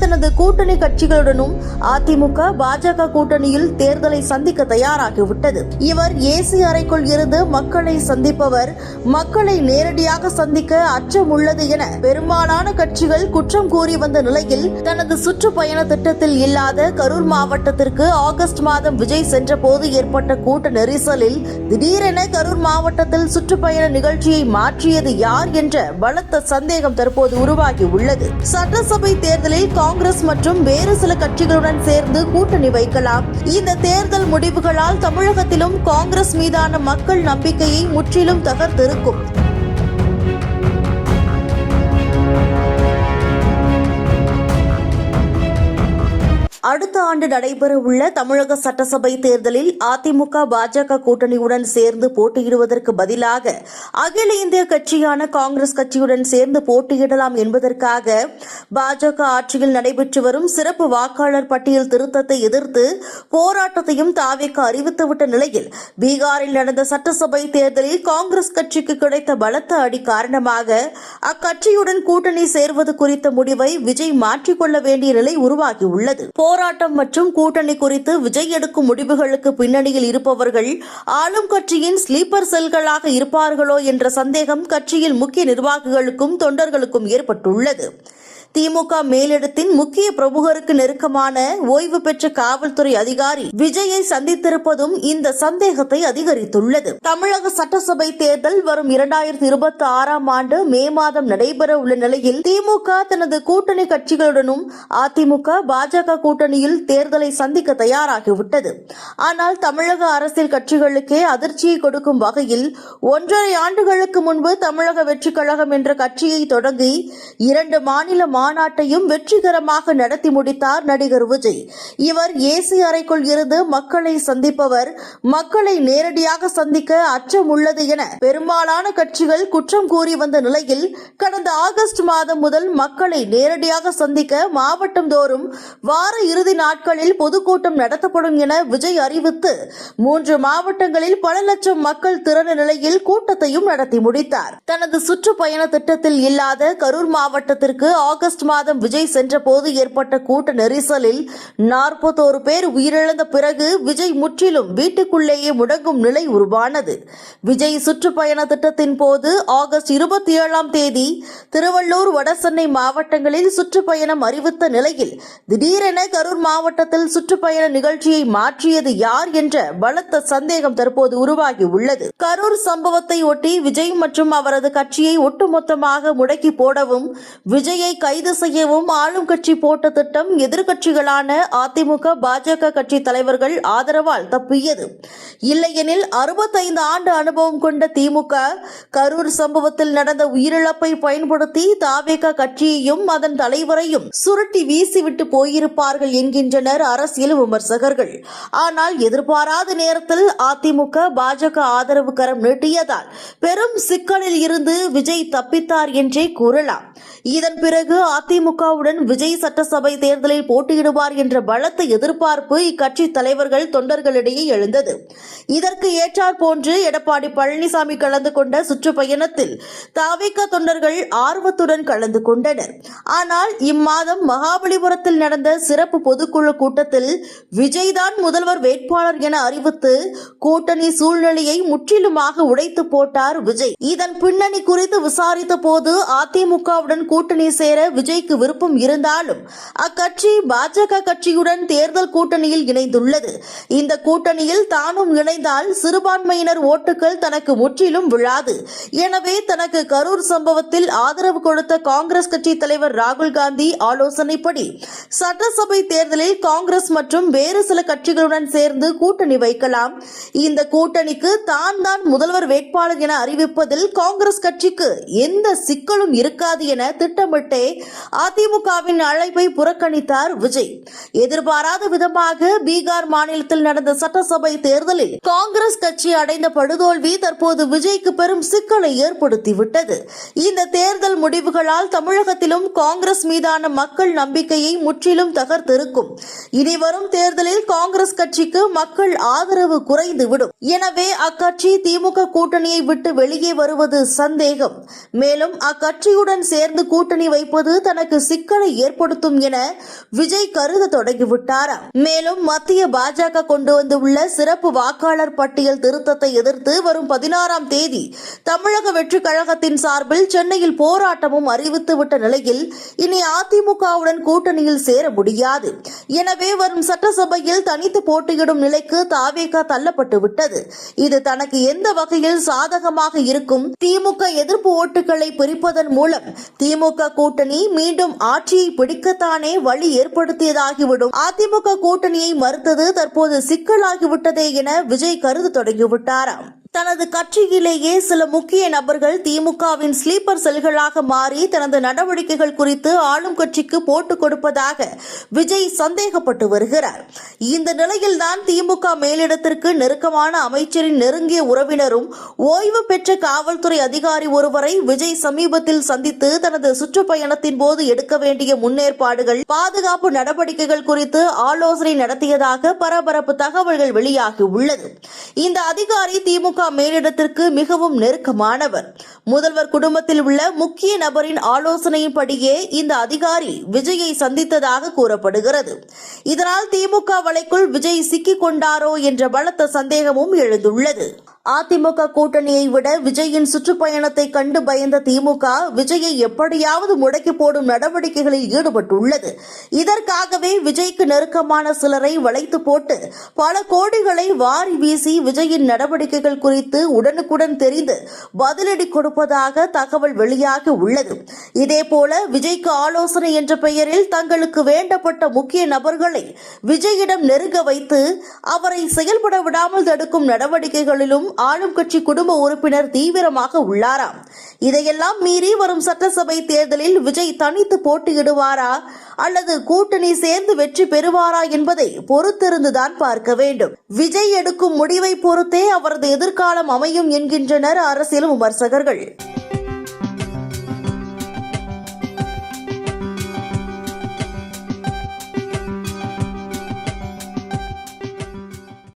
தனது கூட்டணி கட்சிகளுடனும் அதிமுக பாஜக கூட்டணியில் தேர்தலை சந்திக்க தயாராகிவிட்டது. இவர் ஏசி அறைக்குள் இருந்து மக்களை சந்திப்பவர் மக்களை நேரடியாக சந்திக்க அச்சம் உள்ளது என பெரும்பாலான கட்சிகள் குற்றம் கூறி வந்த நிலையில் தனது சுற்றுப்பயண திட்டத்தில் இல்லாத கரூர் மாவட்டத்திற்கு ஆகஸ்ட் மாதம் விஜய் சென்றபோது ஏற்பட்ட கூட்ட நெரிசலில் திடீரென கரூர் மாவட்டத்தில் சுற்றுப்பயண நிகழ்ச்சியை மாற்றியது யார் என்ற பலத்த சந்தேகம் தற்போது உருவாகி உள்ளது சட்டசபை தேர்தலில் காங்கிரஸ் மற்றும் வேறு சில கட்சிகளுடன் சேர்ந்து கூட்டணி வைக்கலாம். இந்த தேர்தல் முடிவுகளால் தமிழகத்திலும் காங்கிரஸ் மீதான மக்கள் நம்பிக்கையை முற்றிலும் தகர்த்திருக்கும். அடுத்த ஆண்டு நடைபெறவுள்ள தமிழக சட்டசபை தேர்தலில் அதிமுக பாஜக கூட்டணியுடன் சேர்ந்து போட்டியிடுவதற்கு பதிலாக அகில இந்திய கட்சியான காங்கிரஸ் கட்சியுடன் சேர்ந்து போட்டியிடலாம் என்பதற்காக பாஜக ஆட்சியில் நடைபெற்று வரும் சிறப்பு வாக்காளர் பட்டியல் திருத்தத்தை எதிர்த்து போராட்டத்தையும் தாவேக்க அறிவித்துவிட்ட நிலையில் பீகாரில் நடந்த சட்டசபை தேர்தலில் காங்கிரஸ் கட்சிக்கு கிடைத்த பலத்த அடி காரணமாக அக்கட்சியுடன் கூட்டணி சேர்வது குறித்த முடிவை விஜய் மாற்றிக்கொள்ள வேண்டிய நிலை உருவாகியுள்ளது. போராட்டம் மற்றும் கூட்டணி குறித்து விஜய் எடுக்கும் முடிவுகளுக்கு பின்னணியில் இருப்பவர்கள் ஆளும் கட்சியின் ஸ்லீப்பர் செல்களாக இருப்பார்களோ என்ற சந்தேகம் கட்சியில் முக்கிய நிர்வாகிகளுக்கும் தொண்டர்களுக்கும் ஏற்பட்டுள்ளது. திமுக மேலிடத்தின் முக்கிய பிரமுகருக்கு நெருக்கமான ஓய்வு பெற்ற காவல்துறை அதிகாரி விஜயை சந்தித்திருப்பதும் இந்த சந்தேகத்தை அதிகரித்துள்ளது. தமிழக சட்டசபை தேர்தல் வரும் இரண்டாயிரத்தி இருபத்தி ஆறாம் ஆண்டு மே மாதம் நடைபெற உள்ள நிலையில் திமுக தனது கூட்டணி கட்சிகளுடனும் அதிமுக பாஜக கூட்டணியில் தேர்தலை சந்திக்க தயாராகிவிட்டது. ஆனால் தமிழக அரசியல் கட்சிகளுக்கே அதிர்ச்சியை கொடுக்கும் வகையில் ஒன்றரை ஆண்டுகளுக்கு முன்பு தமிழக வெற்றிக் கழகம் என்ற கட்சியை தொடங்கி இரண்டு மாநில மாநாட்டையும் வெற்றிகரமாக நடத்தி முடித்தார் நடிகர் விஜய். இவர் ஏசி அறைக்குள் இருந்து மக்களை சந்திப்பவர் மக்களை நேரடியாக சந்திக்க அச்சம் உள்ளது என பெரும்பாலான கட்சிகள் குற்றம் கூறி வந்த நிலையில் கடந்த ஆகஸ்ட் மாதம் முதல் மக்களை நேரடியாக சந்திக்க மாவட்டம் தோறும் வார இறுதி நாட்களில் பொதுக்கூட்டம் நடத்தப்படும் என விஜய் அறிவித்து மூன்று மாவட்டங்களில் பல லட்சம் மக்கள் திறன நிலையில் கூட்டத்தையும் நடத்தி முடித்தார். தனது சுற்றுப்பயண திட்டத்தில் இல்லாத கரூர் மாவட்டத்திற்கு ஆகஸ்ட் ஆகஸ்ட் மாதம் விஜய் சென்றபோது ஏற்பட்ட கூட்ட நெரிசலில் நாற்பத்தோரு பேர் உயிரிழந்த பிறகு விஜய் முற்றிலும் வீட்டுக்குள்ளேயே முடங்கும் நிலை உருவானது. விஜய் சுற்றுப்பயண திட்டத்தின் போது ஆகஸ்ட் இருபத்தி ஏழாம் தேதி திருவள்ளூர் வடசென்னை மாவட்டங்களில் சுற்றுப்பயணம் அறிவித்த நிலையில் திடீரென கரூர் மாவட்டத்தில் சுற்றுப்பயண நிகழ்ச்சியை மாற்றியது யார் என்ற பலத்த சந்தேகம் தற்போது உருவாகி உள்ளது. கரூர் சம்பவத்தை ஒட்டி விஜய் மற்றும் அவரது கட்சியை ஒட்டுமொத்தமாக முடக்கி போடவும் விஜயை கைது கைது செய்யவும் ஆளும் கட்சி போட்ட திட்டம் எதிர்க்கட்சிகளான அதிமுக பாஜக கட்சி தலைவர்கள் ஆதரவால் தப்பியது. இல்லையெனில் அறுபத்தைந்து ஆண்டு அனுபவம் கொண்ட திமுக கரூர் சம்பவத்தில் நடந்த உயிரிழப்பை பயன்படுத்தி தாவேக கட்சியையும் அதன் தலைவரையும் சுருட்டி வீசிவிட்டு போயிருப்பார்கள் என்கின்றனர் அரசியல் விமர்சகர்கள். ஆனால் எதிர்பாராத நேரத்தில் அதிமுக பாஜக ஆதரவு கரம் நீட்டியதால் பெரும் சிக்கலில் இருந்து விஜய் தப்பித்தார் என்றே கூறலாம். இதன் பிறகு அதிமுகவுடன் விஜய் சட்டசபை தேர்தலில் போட்டியிடுவார் என்ற பலத்த எதிர்பார்ப்பு இக்கட்சி தலைவர்கள் தொண்டர்களிடையே எழுந்தது. இதற்கு ஏற்றாற் போன்று எடப்பாடி பழனிசாமி கலந்து கொண்ட சுற்றுப்பயணத்தில் தாவேக தொண்டர்கள் ஆர்வத்துடன் கலந்து கொண்டனர். ஆனால் இம்மாதம் மகாபலிபுரத்தில் நடந்த சிறப்பு பொதுக்குழு கூட்டத்தில் விஜய்தான் முதல்வர் வேட்பாளர் என அறிவித்து கூட்டணி சூழ்நிலையை முற்றிலுமாக உடைத்து போட்டார் விஜய். இதன் பின்னணி குறித்து விசாரித்த போது அதிமுகவுடன் கூட்டணி சேர விஜய்க்கு விருப்பம் இருந்தாலும் அக்கட்சி பாஜக கட்சியுடன் தேர்தல் கூட்டணியில் இணைந்துள்ளது. இந்த கூட்டணியில் தானும் இணைந்தால் சிறுபான்மையினர் ஓட்டுகள் தனக்கு முற்றிலும் விழாது. எனவே தனக்கு கரூர் சம்பவத்தில் ஆதரவு கொடுத்த காங்கிரஸ் கட்சி தலைவர் ராகுல் காந்தி ஆலோசனைப்படி சட்டசபை தேர்தலில் காங்கிரஸ் மற்றும் வேறு சில கட்சிகளுடன் சேர்ந்து கூட்டணி வைக்கலாம். இந்த கூட்டணிக்கு தான் தான் முதல்வர் வேட்பாளர் என அறிவிப்பதில் காங்கிரஸ் கட்சிக்கு எந்த சிக்கலும் இருக்காது என திட்டமிட்டே அதிமுகவின் அழைப்பை புறக்கணித்தார் விஜய். எதிர்பாராத விதமாக பீகார் மாநிலத்தில் நடந்த சட்டசபை தேர்தலில் காங்கிரஸ் கட்சி அடைந்த படுதோல்வி தற்போது விஜய்க்கு பெரும் சிக்கலை ஏற்படுத்திவிட்டது. இந்த தேர்தல் முடிவுகளால் தமிழகத்திலும் காங்கிரஸ் மீதான மக்கள் நம்பிக்கையை முற்றிலும் தகர்த்திருக்கும். இனிவரும் தேர்தலில் காங்கிரஸ் கட்சிக்கு மக்கள் ஆதரவு குறைந்துவிடும். எனவே அக்கட்சி திமுக கூட்டணியை விட்டு வெளியே வருவது சந்தேகம். மேலும் அக்கட்சியுடன் சேர்ந்து கூட்டணி வைப்பது போக்கு தனக்கு சிக்கலை ஏற்படுத்தும் என விஜய் கருத தொடங்கிவிட்டாராம் மேலும் மத்திய பாஜக கொண்டு வந்துள்ள சிறப்பு வாக்காளர் பட்டியல் திருத்தத்தை எதிர்த்து வரும் பதினாறாம் தேதி தமிழக வெற்றிக் கழகத்தின் சார்பில் சென்னையில் போராட்டமும் அறிவித்துவிட்ட நிலையில் இனி அதிமுகவுடன் கூட்டணியில் சேர முடியாது. எனவே வரும் சட்டசபையில் தனித்து போட்டியிடும் நிலைக்கு தாவேக தள்ளப்பட்டு விட்டது. இது தனக்கு எந்த வகையில் சாதகமாக இருக்கும்? திமுக எதிர்ப்பு ஓட்டுகளை பிரிப்பதன் மூலம் திமுக கூட்டணி மீண்டும் ஆட்சியை பிடிக்கத்தானே வழி ஏற்படுத்தியதாகிவிடும். அதிமுக கூட்டணியை மறுத்தது தற்போது சிக்கலாகிவிட்டதே என விஜய் கருத தொடங்கிவிட்டாராம். தனது கட்சியிலேயே சில முக்கிய நபர்கள் திமுகவின் ஸ்லீப்பர் செல்களாக மாறி தனது நடவடிக்கைகள் குறித்து ஆளும் கட்சிக்கு போட்டு கொடுப்பதாக விஜய் சந்தேகப்பட்டு வருகிறார். இந்த நிலையில்தான் திமுக மேலிடத்திற்கு நெருக்கமான அமைச்சரின் நெருங்கிய உறவினரும் ஓய்வு பெற்ற காவல்துறை அதிகாரி ஒருவரை விஜய் சமீபத்தில் சந்தித்து தனது சுற்றுப்பயணத்தின் போது எடுக்க வேண்டிய முன்னேற்பாடுகள் பாதுகாப்பு நடவடிக்கைகள் குறித்து ஆலோசனை நடத்தியதாக பரபரப்பு தகவல்கள் வெளியாகி உள்ளது. இந்த அதிகாரி திமுக திமுக மேலிடத்திற்கு மிகவும் நெருக்கமானவர். முதல்வர் குடும்பத்தில் உள்ள முக்கிய நபரின் ஆலோசனையின்படியே இந்த அதிகாரி விஜயை சந்தித்ததாக கூறப்படுகிறது. இதனால் திமுக வலைக்குள் விஜய் சிக்கிக் கொண்டாரோ என்ற பலத்த சந்தேகமும் எழுந்துள்ளது. அதிமுக கூட்டணியை விட விஜயின் சுற்றுப்பயணத்தை கண்டு பயந்த திமுக விஜயை எப்படியாவது முடக்கி போடும் நடவடிக்கைகளில் ஈடுபட்டுள்ளது. இதற்காகவே விஜய்க்கு நெருக்கமான சிலரை வளைத்து போட்டு பல கோடிகளை வாரி வீசி விஜயின் நடவடிக்கைகள் குறித்து உடனுக்குடன் தெரிந்து பதிலடி கொடுப்பதாக தகவல் வெளியாகி உள்ளது. இதேபோல விஜய்க்கு ஆலோசனை என்ற பெயரில் தங்களுக்கு வேண்டப்பட்ட முக்கிய நபர்களை விஜயிடம் நெருங்க வைத்து அவரை செயல்பட விடாமல் தடுக்கும் நடவடிக்கைகளிலும் ஆளும் கட்சி குடும்ப உறுப்பினர் தீவிரமாக உள்ளாராம். இதையெல்லாம் மீறி வரும் சட்டசபை தேர்தலில் விஜய் தனித்து போட்டியிடுவாரா? அல்லது கூட்டணி சேர்ந்து வெற்றி பெறுவாரா என்பதை பொறுத்திருந்துதான் பார்க்க வேண்டும். விஜய் எடுக்கும் முடிவை பொறுத்தே அவரது எதிர்காலம் அமையும் என்கின்றனர் அரசியல் விமர்சகர்கள்.